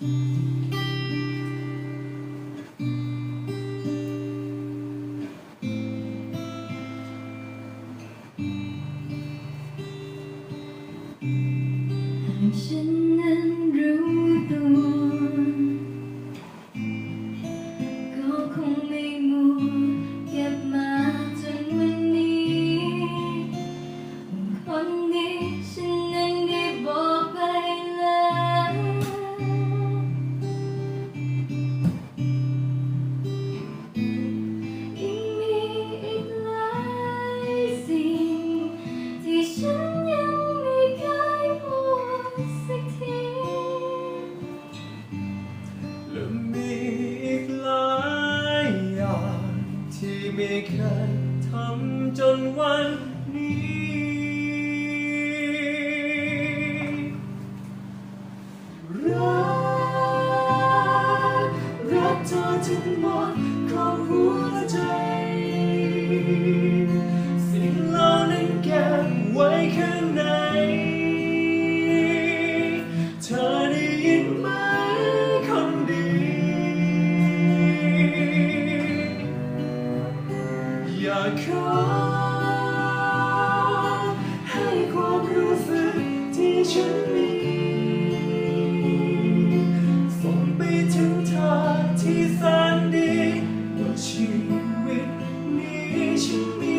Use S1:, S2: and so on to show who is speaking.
S1: ฉั
S2: ที่ไม่เคยทำจนวันนี้ รัก รักเธอจนหมด ขอให้ความรู้สึกที่ฉันมีส่งไปถึงเธอที่แสนดีว่าชีวิตนี้ฉันมี